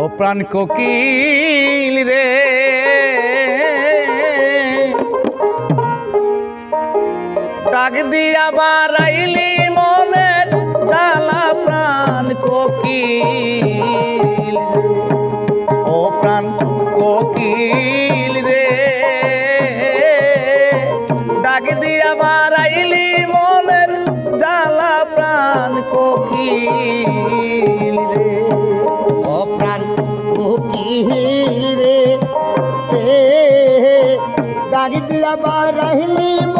ও প্রাণ কোকিল রে। ডাক দিয়া বারাইলে কোকিল রে। অপ্রাণ কোকিল রে। গাড়ি দিয়া বা রহলি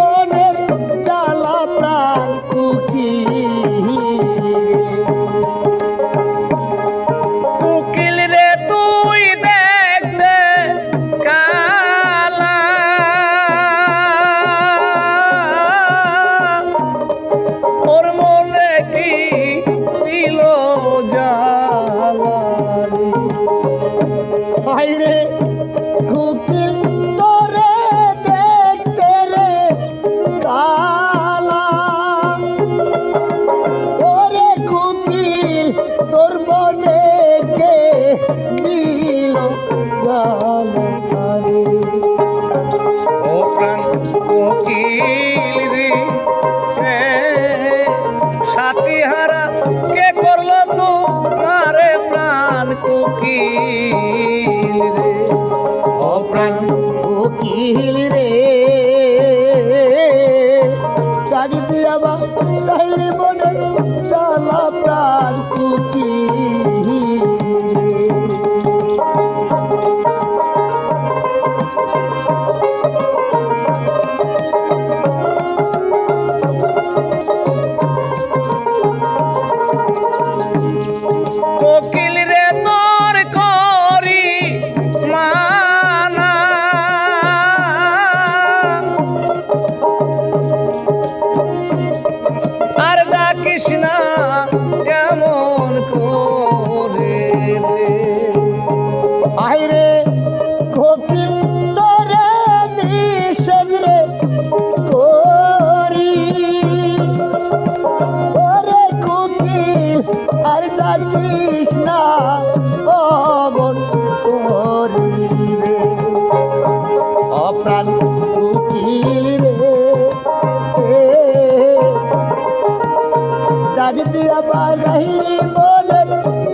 দিয়া বাজাহি বলে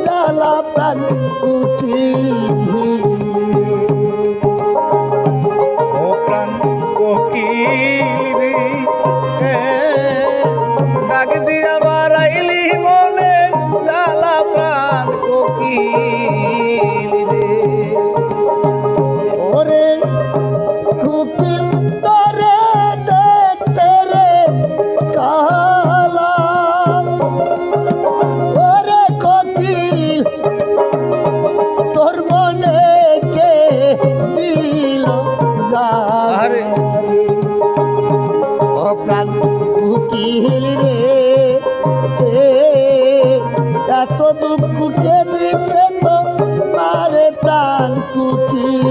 জ্বালা প্রাণ কুচি ও প্রাণ কোকিল ডাক দিয়া বাড়াইলি বলে ছিল ও প্রাণ উকিল রে এত দুঃখ কেঁদেছে তো মারে প্রাণ কুটিল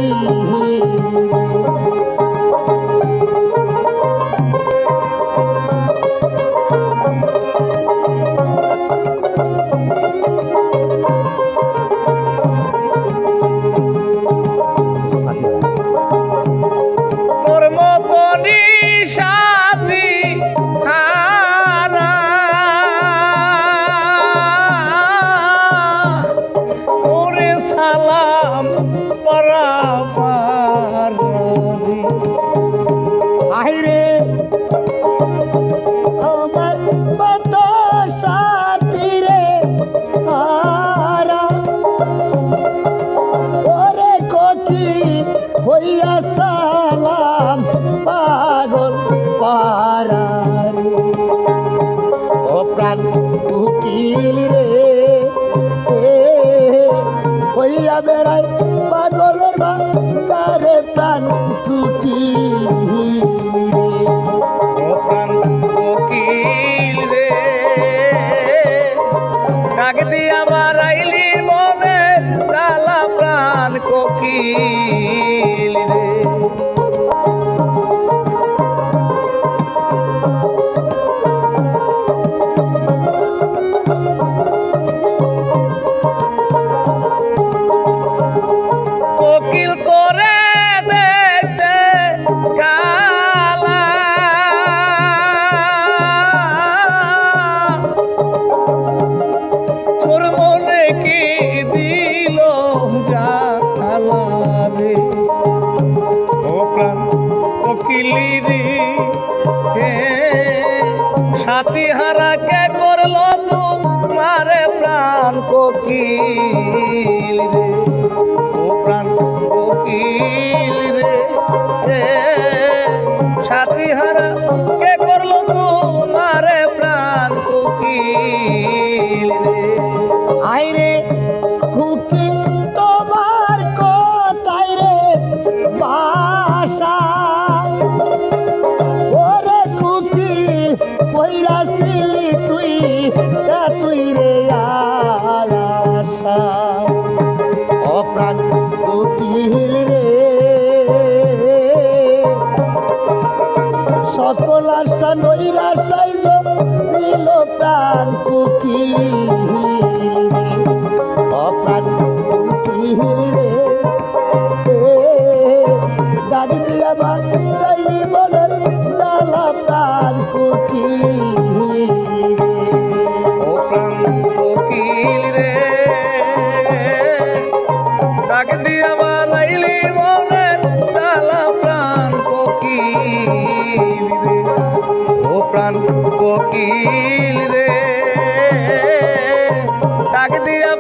পরাপার আহিরে, আমার মত সাথিরে হারা ওরে ককি হইয়া সালাম পাগল পারা প্রাণ উকিল রে। হইয়া বেড়ায় পাগলের বা সারে প্রাণ টুটি কি অপ্রাণ কোকিল রে। সকল আশা নৈরাশাই দিল প্রাণ কুকিল কোকিল রে। ডাক দিয়া